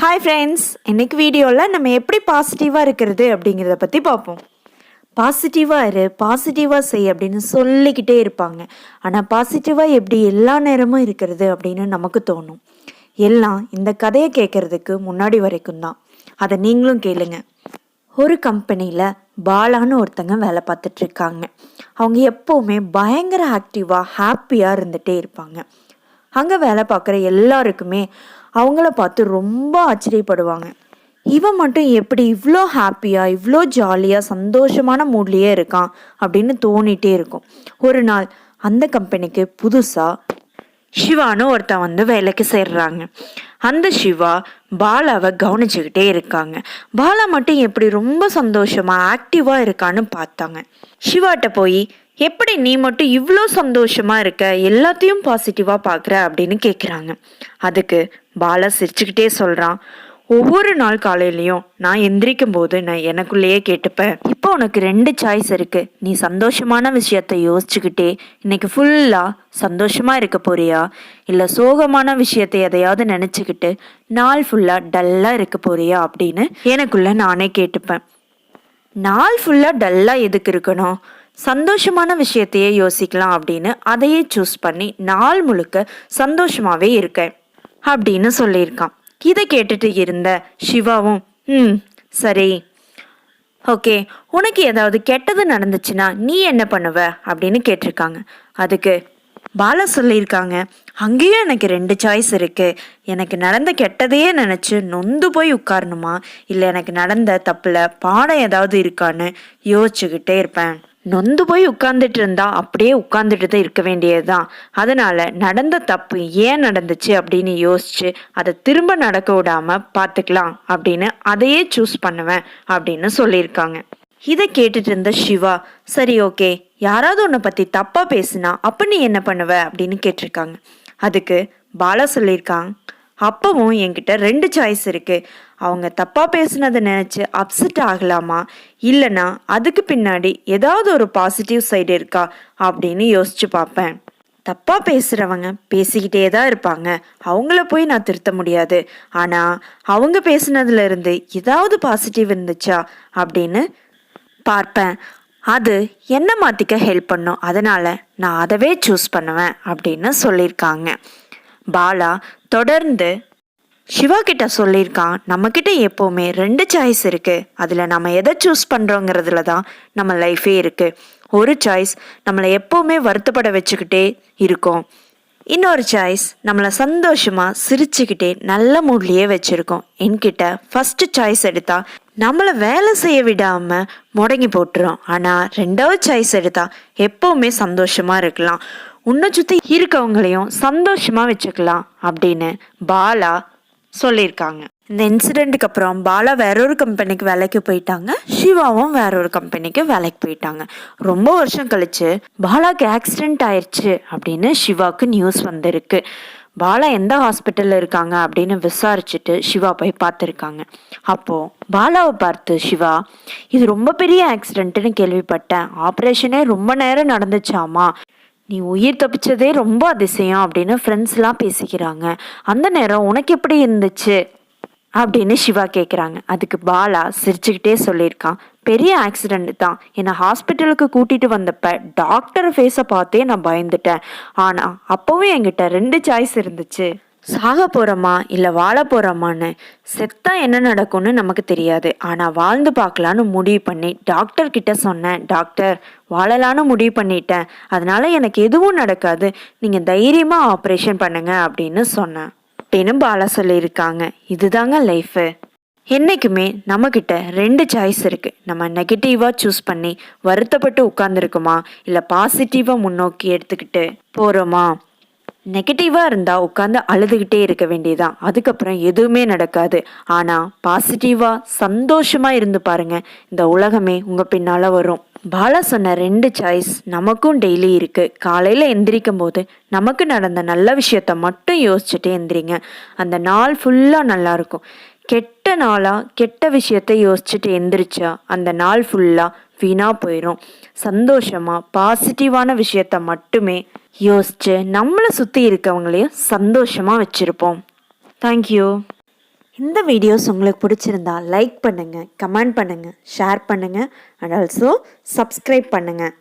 Hi friends இன்னைக்கு வீடியோவில் நம்ம எப்படி பாசிட்டிவாக இருக்கிறது அப்படிங்கிறத பற்றி பார்ப்போம். பாசிட்டிவாக இரு பாசிட்டிவாக செய் அப்படின்னு சொல்லிக்கிட்டே இருப்பாங்க. ஆனால் பாசிட்டிவாக எப்படி எல்லா நேரமும் இருக்கிறது அப்படின்னு நமக்கு தோணும். எல்லாம் இந்த கதையை கேட்குறதுக்கு முன்னாடி வரைக்கும் தான். அதை நீங்களும் கேளுங்க. ஒரு கம்பெனியில் பாலான்னு ஒருத்தங்க வேலை பார்த்துட்ருக்காங்க அவங்க எப்போவுமே பயங்கர ஆக்டிவாக ஹாப்பியாக இருந்துகிட்டே இருப்பாங்க. அங்கே வேலை பார்க்குற எல்லாருக்குமே அவங்கள பார்த்து ரொம்ப ஆச்சரியப்படுவாங்க. இவன் மட்டும் எப்படி இவ்வளோ ஹாப்பியாக இவ்வளோ ஜாலியாக சந்தோஷமான மூட்லேயே இருக்கான் அப்படின்னு தோணிட்டே இருக்கும். ஒரு நாள் அந்த கம்பெனிக்கு புதுசாக சிவான்னு ஒருத்தன் வந்து வேலைக்கு சேர்றாங்க. அந்த சிவா பாலாவை கவனிச்சுக்கிட்டே இருக்காங்க. பாலா மட்டும் எப்படி ரொம்ப சந்தோஷமாக ஆக்டிவாக இருக்கான்னு பார்த்தாங்க. சிவாட்ட போய் எப்படி நீ மட்டும் இவ்வளோ சந்தோஷமா இருக்க? எல்லாத்தையும் பாசிட்டிவாக பார்க்குற அப்படின்னு கேட்குறாங்க அதுக்கு பாலா சிரிச்சுக்கிட்டே சொல்கிறான் ஒவ்வொரு நாள் காலையிலையும் நான் எந்திரிக்கும் போது நான் எனக்குள்ளேயே கேட்டுப்பேன். இப்போ உனக்கு ரெண்டு சாய்ஸ் இருக்கு. நீ சந்தோஷமான விஷயத்த யோசிச்சுக்கிட்டே இன்னைக்கு ஃபுல்லாக சந்தோஷமா இருக்க போறியா? இல்லை சோகமான விஷயத்தை எதையாவது நினச்சிக்கிட்டு நாள் ஃபுல்லாக டல்லாக இருக்க போறியா அப்படின்னு எனக்குள்ளே நானே கேட்டுப்பேன். நாள் ஃபுல்லாக டல்லாக எதுக்கு இருக்கணும்? சந்தோஷமான விஷயத்தையே யோசிக்கலாம் அப்படின்னு அதையே சூஸ் பண்ணி நாள் முழுக்க சந்தோஷமாகவே இருக்கேன் அப்படின்னு சொல்லியிருக்கான். இதை கேட்டுட்டு இருந்த சிவாவும் ம் சரி. ஓகே உனக்கு ஏதாவது கெட்டது நடந்துச்சுன்னா நீ என்ன பண்ணுவ? அப்படின்னு கேட்டிருக்காங்க. அதுக்கு பாலா சொல்லியிருக்காங்க அங்கேயும் எனக்கு ரெண்டு சாய்ஸ் இருக்குது எனக்கு நடந்த கெட்டதையே நினச்சி நொந்து போய் உட்காரணுமா? இல்லை எனக்கு நடந்த தப்பில் பாடம் ஏதாவது இருக்கான்னு யோசிச்சுக்கிட்டே இருப்பேன். நொந்து போய் உட்கார்ந்துட்டு இருந்தா அப்படியே உட்கார்ந்துட்டு தான் இருக்க வேண்டியதுதான். அதனால நடந்த தப்பு ஏன் நடந்துச்சு அப்படின்னு யோசிச்சு அதை திரும்ப நடக்க விடாம பார்த்துக்கலாம் அப்படின்னு அதையே சூஸ் பண்ணுவேன் அப்படின்னு சொல்லியிருக்காங்க. இதை கேட்டுட்டு இருந்த சிவா சரி ஓகே யாராவது உன்னை பத்தி தப்பா பேசுனா அப்ப நீ என்ன பண்ணுவ? அப்படின்னு கேட்டிருக்காங்க. அதுக்கு பாலா சொல்லியிருக்காங்க அப்பவும் என்கிட்ட ரெண்டு சாய்ஸ் இருக்கு. அவங்க தப்பா பேசுனதை நினைச்சு அப்செட் ஆகலாமா? இல்லைனா அதுக்கு பின்னாடி ஏதாவது ஒரு பாசிட்டிவ் சைடு இருக்கா? அப்படின்னு யோசிச்சு பார்ப்பேன். தப்பா பேசுறவங்க பேசிக்கிட்டே தான் இருப்பாங்க. அவங்கள போய் நான் திருத்த முடியாது. ஆனா அவங்க பேசுனதுல இருந்து ஏதாவது பாசிட்டிவ் இருந்துச்சா? அப்படின்னு பார்ப்பேன். அது என்ன மாற்றிக்க ஹெல்ப் பண்ணும்? அதனால் நான் அதவே சூஸ் பண்ணுவேன் அப்படின்னு சொல்லியிருக்காங்க. பாலா தொடர்ந்து சிவா கிட்ட சொல்லியிருக்கான் நம்மக்கிட்ட எப்போவுமே ரெண்டு சாய்ஸ் இருக்குது அதில் நம்ம எதை சூஸ் பண்ணுறோங்கிறதுல தான் நம்ம லைஃபே இருக்குது ஒரு சாய்ஸ் நம்மளை எப்போவுமே வருத்தப்பட வச்சுக்கிட்டே இருக்கும். இன்னொரு சாய்ஸ் நம்மளை சந்தோஷமாக சிரிச்சுக்கிட்டே நல்ல மூட்லேயே வச்சுருக்கோம். என்கிட்ட ஃபஸ்ட்டு சாய்ஸ் எடுத்தால் நம்மளை வேலை செய்ய விடாமல் முடங்கி போட்டுரும். ஆனால் ரெண்டாவது சாய்ஸ் எடுத்தால் எப்போவுமே சந்தோஷமாக இருக்கலாம். உன்னை சுற்றி இருக்கவங்களையும் சந்தோஷமாக வச்சுக்கலாம் அப்படின்னு பாலா சொல்லியிருக்காங்க. இந்த இன்சிடெண்ட்டுக்கு அப்புறம் பாலா வேறொரு கம்பெனிக்கு வேலைக்கு போயிட்டாங்க. சிவாவும் வேறொரு கம்பெனிக்கு வேலைக்கு போயிட்டாங்க. ரொம்ப வருஷம் கழிச்சு பாலாக்கு ஆக்சிடென்ட் ஆயிடுச்சு அப்படின்னு சிவாவுக்கு நியூஸ் வந்திருக்கு. பாலா எந்த ஹாஸ்பிட்டலில் இருக்காங்க அப்படின்னு விசாரிச்சுட்டு சிவா போய் பார்த்துருக்காங்க. அப்போது பாலாவை பார்த்து சிவா இது ரொம்ப பெரிய ஆக்சிடென்ட்டுன்னு கேள்விப்பட்டேன். ஆப்ரேஷனே ரொம்ப நேரம் நடந்துச்சாமா? நீ உயிர் தப்பிச்சதே ரொம்ப அதிசயம் அப்படின்னு ஃப்ரெண்ட்ஸ்லாம் பேசிக்கிறாங்க. அந்த நேரம் உனக்கு எப்படி இருந்துச்சு? அப்படின்னு சிவா கேட்குறாங்க அதுக்கு பாலா சிரிச்சுக்கிட்டே சொல்லியிருக்கான். பெரிய ஆக்சிடெண்ட் தான். என்னை ஹாஸ்பிட்டலுக்கு கூட்டிகிட்டு வந்தப்ப டாக்டர் ஃபேஸை பார்த்தே நான் பயந்துட்டேன். ஆனால் அப்போவும் என்கிட்ட ரெண்டு சாய்ஸ் இருந்துச்சு. சாக போகிறோமா இல்லை வாழ போகிறோமான்னு செத்தா என்ன நடக்கும்னு நமக்கு தெரியாது. ஆனால் வாழ்ந்து பார்க்கலான்னு முடிவு பண்ணி டாக்டர் கிட்ட சொன்னேன். டாக்டர் வாழலான்னு முடிவு பண்ணிட்டேன். அதனால எனக்கு எதுவும் நடக்காது. நீங்கள் தைரியமாக ஆப்ரேஷன் பண்ணுங்க அப்படின்னு சொன்னேன். அப்படின்னு பாலா சொல்லியிருக்காங்க. இதுதாங்க லைஃபு. என்றைக்குமே நம்மக்கிட்ட ரெண்டு சாய்ஸ் இருக்குது நம்ம நெகட்டிவாக சூஸ் பண்ணி வருத்தப்பட்டு உட்காந்துருக்குமா இல்லை பாசிட்டிவாக முன்னோக்கி எடுத்துக்கிட்டு போகிறோமா நெகட்டிவாக இருந்தால் உட்காந்து அழுதுகிட்டே இருக்க வேண்டியதான் அதுக்கப்புறம் எதுவுமே நடக்காது. ஆனால் பாசிட்டிவாக சந்தோஷமாக இருந்து பாருங்கள் இந்த உலகமே உங்கள் பின்னால் வரும். பாலா சொன்ன ரெண்டு சாய்ஸ் நமக்கும் டெய்லி இருக்குது காலையில் எந்திரிக்கும் போது நமக்கு நடந்த நல்ல விஷயத்த மட்டும் யோசிச்சுட்டு எந்திரிங்க. அந்த நாள் ஃபுல்லாக நல்லாயிருக்கும் கெட்ட நாளாக கெட்ட விஷயத்த யோசிச்சுட்டு எந்திரிச்சா அந்த நாள் ஃபுல்லாக வீணாக போயிடும் சந்தோஷமாக பாசிட்டிவான விஷயத்த மட்டுமே யோசிச்சு நம்மளை சுற்றி இருக்கவங்களையும் சந்தோஷமாக வச்சுருப்போம். தேங்க்யூ இந்த வீடியோஸ் உங்களுக்கு பிடிச்சிருந்தா லைக் பண்ணுங்கள் கமெண்ட் பண்ணுங்கள் ஷேர் பண்ணுங்கள் அண்ட் ஆல்சோ சப்ஸ்கிரைப் பண்ணுங்கள்